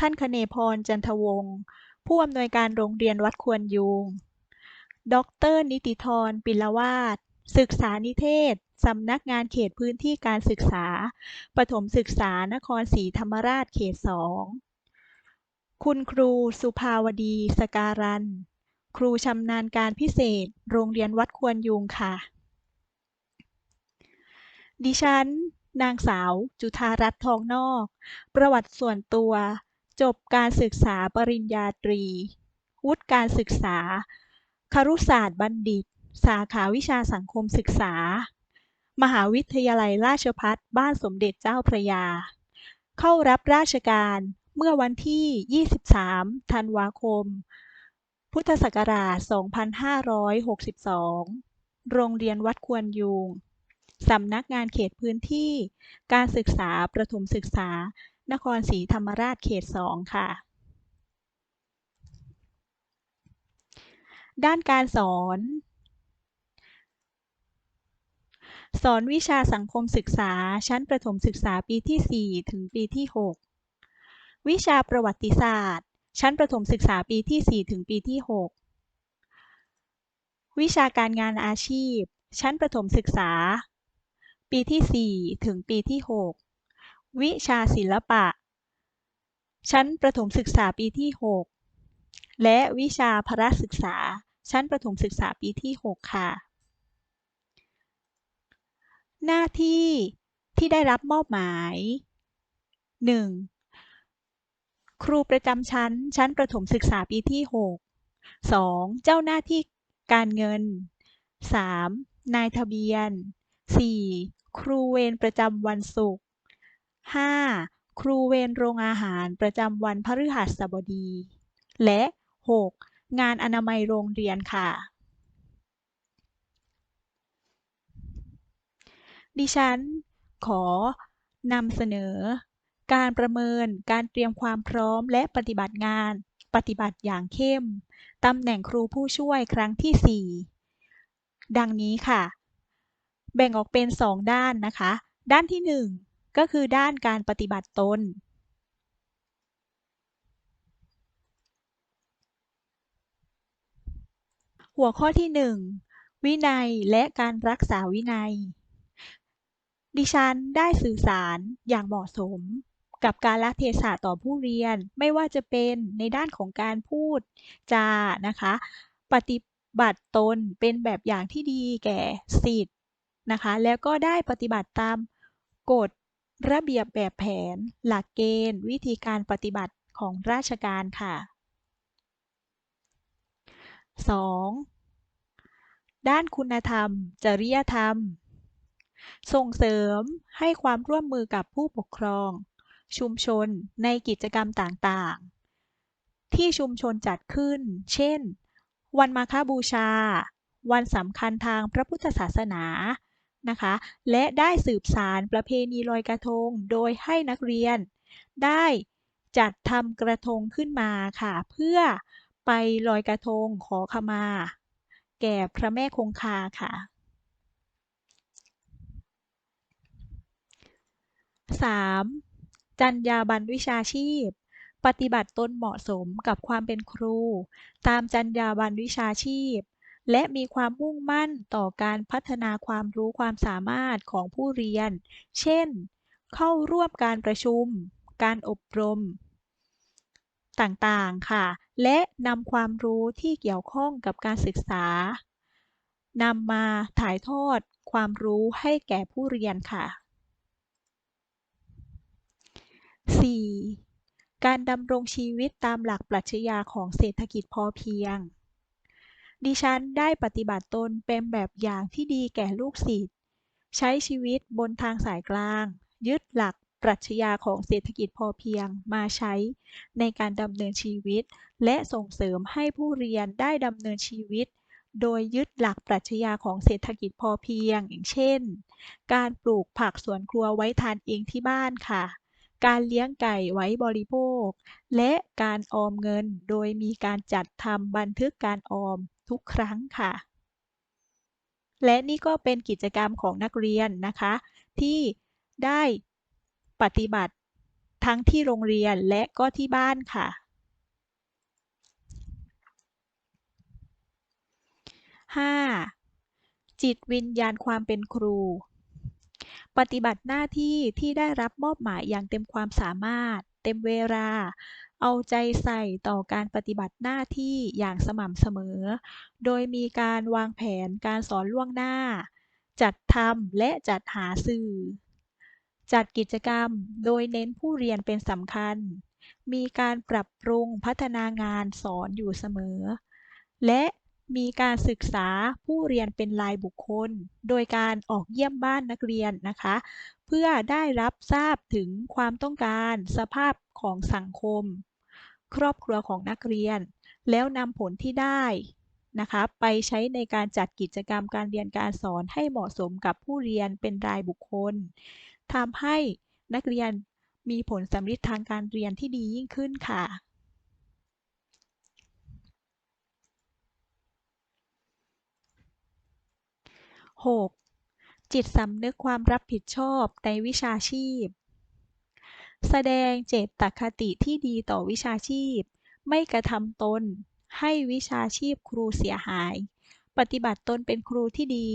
ท่านคเนพร จันทวงศ์ ผู้อำนวยการโรงเรียนวัดควรยูงดรนิติธร ปิลวาท ศึกษานิเทศ สำนักงานเขตพื้นที่การศึกษา ประถมศึกษา นครศรีธรรมราช เขตสอง คุณครู สุภาวดี สการัน ครูชำนาญการพิเศษ โรงเรียนวัดควรยูงค่ะ ดิฉันนางสาว จุฑารัตน์ทองนอก ประวัติส่วนตัว จบการศึกษาปริญญาตรี วุฒิการศึกษา ครุศาสตร์บัณฑิต สาขาวิชาสังคมศึกษา มหาวิทยาลัยราชภัฏบ้านสมเด็จเจ้าพระยา เข้ารับราชการเมื่อวันที่ 23 ธันวาคม พุทธศักราช 2562 โรงเรียนวัดควรยูงสำนักงานเขตพื้นที่ การศึกษาประถมศึกษา นครศรีธรรมราชเขตสองค่ะ ด้านการสอน สอนวิชาสังคมศึกษาชั้นประถมศึกษาปีที่ 4 ถึงปีที่ 6 วิชาประวัติศาสตร์ ชั้นประถมศึกษาปีที่ 4 ถึงปีที่ 6 วิชาการงานอาชีพ ชั้นประถมศึกษา ปีที่ 4 ถึงปีที่ 6 วิชาศิลปะ ชั้นประถมศึกษาปีที่ 6 และวิชาพละศึกษา ชั้นประถมศึกษาปีที่ 6 ค่ะ หน้าที่ที่ได้รับมอบหมาย 1. ครูประจำชั้น ชั้นประถมศึกษาปีที่ 6 2. เจ้าหน้าที่การเงิน 3. นายทะเบียน 4. ครูเวรประจำวันศุกร์ 5. ครูเวรโรงอาหารประจำวันพฤหัสบดี และ 6. งานอนามัยโรงเรียนค่ะ ดิฉันขอนำเสนอ การประเมินการเตรียมความพร้อมและปฏิบัติงาน ปฏิบัติอย่างเข้ม ตำแหน่งครูผู้ช่วยครั้งที่ 4 ดังนี้ค่ะ แบ่งออกเป็น 2 ด้านนะคะ ด้านที่ 1 ก็คือด้านการปฏิบัติตนหัวข้อที่ 1 วินัยและการรักษาวินัย ดิฉันได้สื่อสารอย่างเหมาะสม กับการลเทศะต่อผู้เรียนไม่ว่าจะเป็นในด้านของการพูดจานะคะ ปฏิบัติตนเป็นแบบอย่างที่ดีแก่ศิษย์นะคะ แล้วก็ได้ปฏิบัติตามกฎ ระเบียบแบบแผน หลักเกณฑ์ วิธีการปฏิบัติของราชการค่ะ 2. ด้านคุณธรรม จริยธรรม ส่งเสริมให้ความร่วมมือกับผู้ปกครอง ชุมชนในกิจกรรมต่างๆ ที่ชุมชนจัดขึ้น เช่น วันมาฆบูชา วันสำคัญทางพระพุทธศาสนา นะคะ และได้สืบสารประเพณีลอยกระทง โดยให้นักเรียน ได้จัดทำกระทงขึ้นมาค่ะ เพื่อไปลอยกระทงขอขมา แก่พระแม่คงคาค่ะ 3. จรรยาบรรวิชาชีพ ปฏิบัติตนเหมาะสมกับความเป็นครู ตามจรรยาบรรวิชาชีพ และมีความมุ่งมั่นต่อการพัฒนาความรู้ความสามารถของผู้เรียน เช่น เข้าร่วมการประชุม การอบรม ต่างๆ ค่ะ และนำความรู้ที่เกี่ยวข้องกับการศึกษานำมาถ่ายทอดความรู้ให้แก่ผู้เรียนค่ะ 4. การดำรงชีวิตตามหลักปรัชญาของเศรษฐกิจพอเพียง ดิฉันได้ปฏิบัติตนเป็นแบบอย่างที่ดีแก่ลูกศิษย์ ใช้ชีวิตบนทางสายกลาง ยึดหลักปรัชญาของเศรษฐกิจพอเพียงมาใช้ในการดำเนินชีวิต และส่งเสริมให้ผู้เรียนได้ดำเนินชีวิต โดยยึดหลักปรัชญาของเศรษฐกิจพอเพียง อย่างเช่น การปลูกผักสวนครัวไว้ทานเองที่บ้านค่ะ การเลี้ยงไก่ไว้บริโภค และการออมเงินโดยมีการจัดทำบันทึกการออม ทุกครั้งค่ะ และนี่ก็เป็นกิจกรรมของนักเรียนนะคะ ที่ได้ปฏิบัติทั้งที่โรงเรียนและก็ที่บ้านค่ะ 5. จิตวิญญาณความเป็นครู ปฏิบัติหน้าที่ที่ได้รับมอบหมายอย่างเต็มความสามารถ เต็มเวลา เอาใจใส่ต่อการปฏิบัติหน้าที่อย่างสม่ำเสมอ โดยมีการวางแผนการสอนล่วงหน้า จัดทำและจัดหาสื่อ จัดกิจกรรมโดยเน้นผู้เรียนเป็นสำคัญ มีการปรับปรุงพัฒนางานสอนอยู่เสมอ และมีการศึกษาผู้เรียนเป็นรายบุคคล โดยการออกเยี่ยมบ้านนักเรียนนะคะ เพื่อได้รับทราบถึงความต้องการสภาพของสังคม ครอบครัวของนักเรียน แล้วนำผลที่ได้นะคะไปใช้ในการจัดกิจกรรมการเรียนการสอนให้เหมาะสมกับผู้เรียนเป็นรายบุคคลทำให้นักเรียนมีผลสำลิดทางการเรียนที่ดียิ่งขึ้นค่ะ 6. จิตสำนึกความรับผิดชอบในวิชาชีพ แสดงเจตคติที่ดีต่อวิชาชีพ ไม่กระทำตน ให้วิชาชีพครูเสียหาย ปฏิบัติตนเป็นครูที่ดี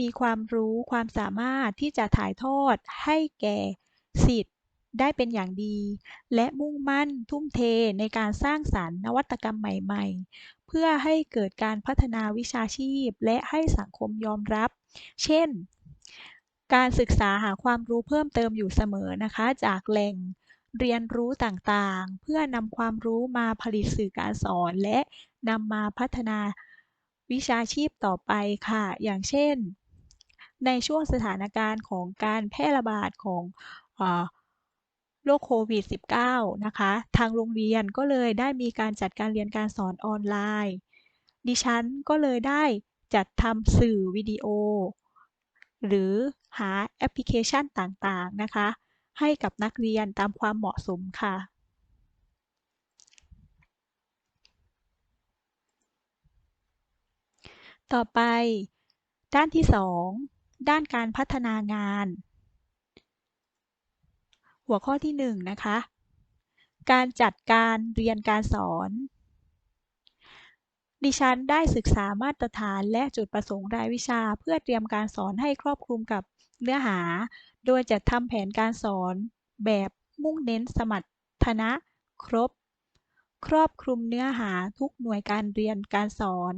มีความรู้ความสามารถที่จะถ่ายทอดให้แก่สิทธิ์ได้เป็นอย่างดี และมุ่งมั่นทุ่มเทในการสร้างสารรค์นวัตกรรมใหม่ ๆ เพื่อให้เกิดการพัฒนาวิชาชีพและให้สังคมยอมรับ เช่น การศึกษาหาความรู้เพิ่มเติมอยู่เสมอนะคะ จากแหล่งเรียนรู้ต่างๆ เพื่อนำความรู้มาผลิตสื่อการสอน และนำมาพัฒนาวิชาชีพต่อไปค่ะ อย่างเช่น ในช่วงสถานการณ์ของการแพร่ระบาดของโรคโควิด -19 นะคะ ทางโรงเรียนก็เลยได้มีการจัดการเรียนการสอนออนไลน์ ดิฉันก็เลยได้จัดทำสื่อวิดีโอ หรือ หาแอปพลิเคชันต่างๆนะคะ ให้กับนักเรียนตามความเหมาะสมค่ะต่อไป ด้านที่ 2 ด้านการพัฒนางาน หัวข้อที่ 1 นะคะ การจัดการเรียนการสอน ดิฉันได้ศึกษามาตรฐานและจุดประสงค์รายวิชาเพื่อเตรียมการสอนให้ครอบคลุมกับ เนื้อหา โดยจัดทำแผนการสอนแบบมุ่งเน้นสมรรถนะครบ ครอบคลุมเนื้อหาทุกหน่วยการเรียนการสอน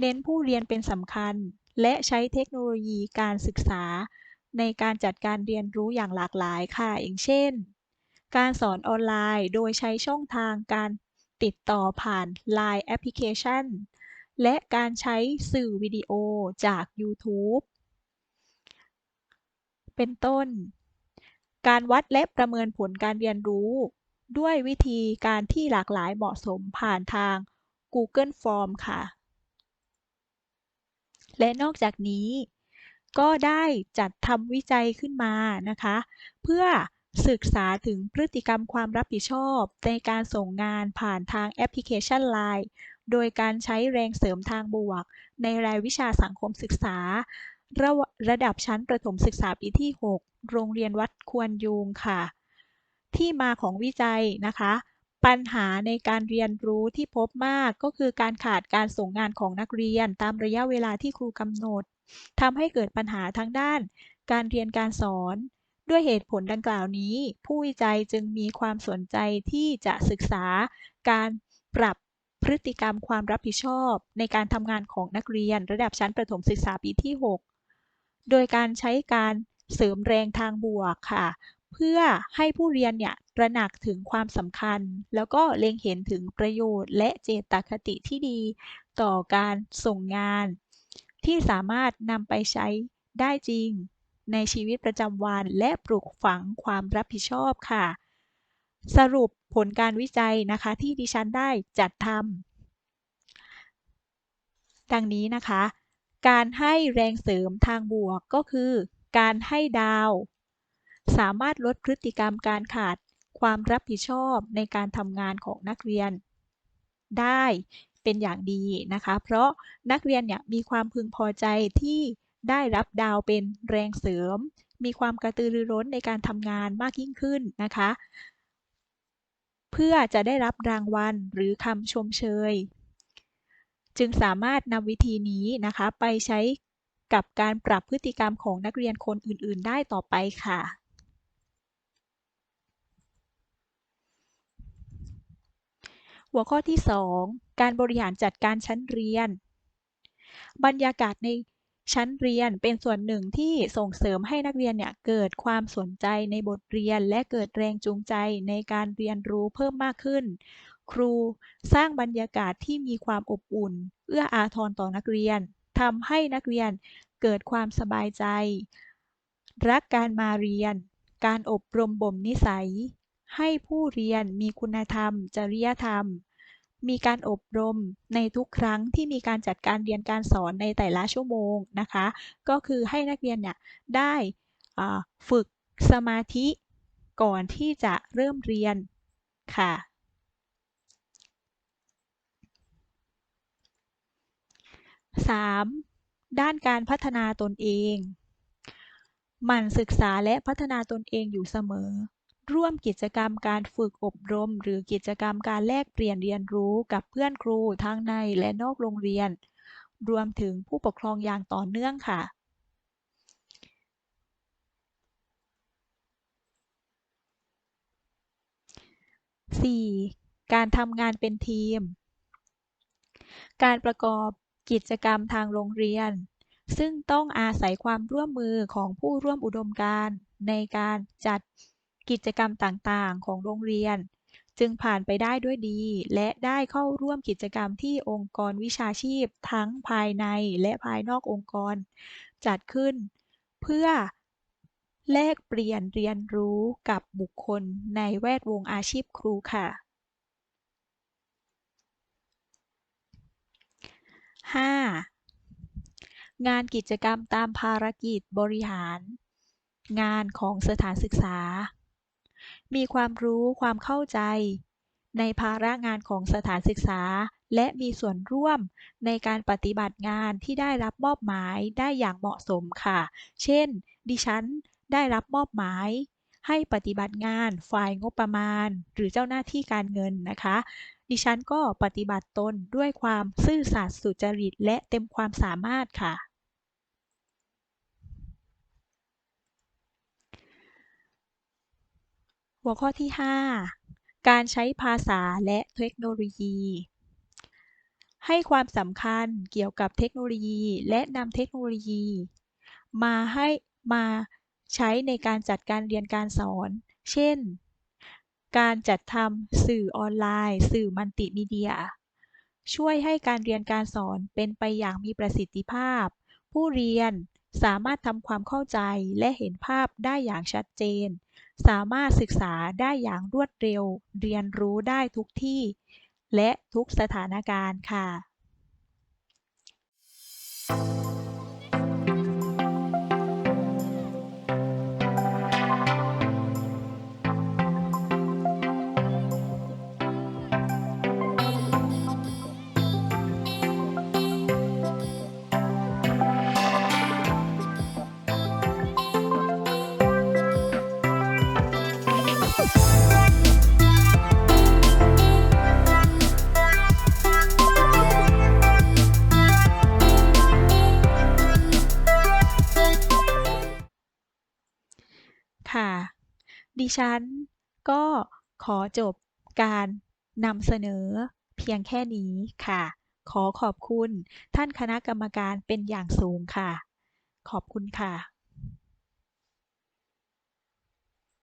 เน้นผู้เรียนเป็นสำคัญ และใช้เทคโนโลยีการศึกษา ในการจัดการเรียนรู้อย่างหลากหลายค่ะ อย่างเช่น การสอนออนไลน์โดยใช้ช่องทางการติดต่อผ่าน Line แอปพลิเคชันและการใช้สื่อวิดีโอจาก YouTube เป็นต้น การวัดและประเมินผลการเรียนรู้ ด้วยวิธีการที่หลากหลายเหมาะสมผ่านทาง Google Form ค่ะ และนอกจากนี้ ก็ได้จัดทำวิจัยขึ้นมานะคะ เพื่อศึกษาถึงพฤติกรรมความรับผิดชอบในการส่งงานผ่านทางแอปพลิเคชัน Line โดยการใช้แรงเสริมทางบวก ในรายวิชาสังคมศึกษา ระระดับชั้นประถมศึกษาปีที่ 6 โรงเรียนวัดควรยูงค่ะ ที่มาของวิจัยนะคะ ปัญหาในการเรียนรู้ที่พบมากก็คือการขาดการส่งงานของนักเรียน ตามระยะเวลาที่ครูกำหนดทำให้เกิดปัญหาทั้งด้าน การเรียนการสอน ด้วยเหตุผลดังกล่าวนี้ ผู้วิจัยจึงมีความสนใจที่จะศึกษาการปรับพฤติกรรมความรับผิดชอบ ในการทำงานของนักเรียน ระดับชั้นประถมศึกษาปีที่ 6 โดยการใช้การเสริมแรงทางบวกค่ะ เพื่อให้ผู้เรียนเนี่ยตระหนักถึงความสำคัญ แล้วก็เล็งเห็นถึงประโยชน์ และเจตคติที่ดี ต่อการส่งงาน ที่สามารถนำไปใช้ได้จริง ในชีวิตประจำวันและปลูกฝังความรับผิดชอบค่ะ สรุปผลการวิจัยนะคะที่ดิฉันได้จัดทำดังนี้นะคะ การให้แรงเสริมทางบวกก็คือการให้ดาว สามารถลดพฤติกรรมการขาดความรับผิดชอบในการทำงานของนักเรียน ได้เป็นอย่างดีนะคะ เพราะนักเรียนเนี่ยมีความพึงพอใจที่ได้รับดาวเป็นแรงเสริม มีความกระตือรือร้นในการทำงานมากยิ่งขึ้นนะคะ เพื่อจะได้รับรางวัลหรือคำชมเชย จึงสามารถนำวิธีนี้นะคะไปใช้กับการปรับพฤติกรรมของนักเรียนคนอื่น ๆ ได้ต่อไปค่ะ หัวข้อที่ 2 การบริหารจัดการชั้นเรียน บรรยากาศในชั้นเรียนเป็นส่วนหนึ่งที่ส่งเสริมให้นักเรียนเนี่ยเกิดความสนใจในบทเรียนและเกิดแรงจูงใจในการเรียนรู้เพิ่มมากขึ้น ครู สร้างบรรยากาศที่มีความอบอุ่น เอื้ออาทรต่อนักเรียนทำให้นักเรียนเกิดความสบายใจ รักการมาเรียน การอบรมบ่มนิสัย ให้ผู้เรียนมีคุณธรรม จริยธรรม มีการอบรมในทุกครั้งที่มีการจัดการเรียนการสอนในแต่ละชั่วโมงนะคะ ก็คือให้นักเรียนเนี่ยได้ฝึกสมาธิก่อนที่จะเริ่มเรียนค่ะ 3. ด้านการพัฒนาตนเอง หมั่นศึกษาและพัฒนาตนเองอยู่เสมอ ร่วมกิจกรรมการฝึกอบรม หรือกิจกรรมการแลกเปลี่ยนเรียนรู้กับเพื่อนครูทั้งในและนอกโรงเรียน รวมถึงผู้ปกครองอย่างต่อเนื่องค่ะ 4. การทำงานเป็นทีม การประกอบ กิจกรรมทางโรงเรียน ซึ่งต้องอาศัยความร่วมมือของผู้ร่วมอุดมการณ์ในการจัดกิจกรรมต่างๆ ของโรงเรียน จึงผ่านไปได้ด้วยดี และได้เข้าร่วมกิจกรรมที่องค์กรวิชาชีพทั้งภายในและภายนอกองค์กร จัดขึ้น เพื่อแลกเปลี่ยนเรียนรู้กับบุคคลในแวดวงอาชีพครูค่ะ 5. งานกิจกรรมตามภารกิจบริหาร งานของสถานศึกษา มีความรู้ความเข้าใจ ในภาระงานของสถานศึกษา และมีส่วนร่วมในการปฏิบัติงานที่ได้รับมอบหมายได้อย่างเหมาะสมค่ะ เช่น ดิฉันได้รับมอบหมายให้ปฏิบัติงานฝ่ายงบประมาณ หรือเจ้าหน้าที่การเงินนะคะ ดิฉันก็ปฏิบัติตนด้วยความซื่อสัตย์สุจริตและเต็มความสามารถค่ะ หัวข้อที่ 5 การใช้ภาษาและเทคโนโลยี ให้ความสำคัญเกี่ยวกับเทคโนโลยีและนำเทคโนโลยี มาให้มาใช้ในการจัดการเรียนการสอน เช่น การจัดทำสื่อออนไลน์ สื่อมัลติมีเดีย ช่วยให้การเรียนการสอนเป็นไปอย่างมีประสิทธิภาพ ผู้เรียนสามารถทำความเข้าใจและเห็นภาพได้อย่างชัดเจน สามารถศึกษาได้อย่างรวดเร็ว เรียนรู้ได้ทุกที่ และทุกสถานการณ์ค่ะค่ะ ดิฉันก็ขอจบการนำเสนอเพียงแค่นี้ค่ะ ขอขอบคุณท่านคณะกรรมการเป็นอย่างสูงค่ะ ขอบคุณค่ะ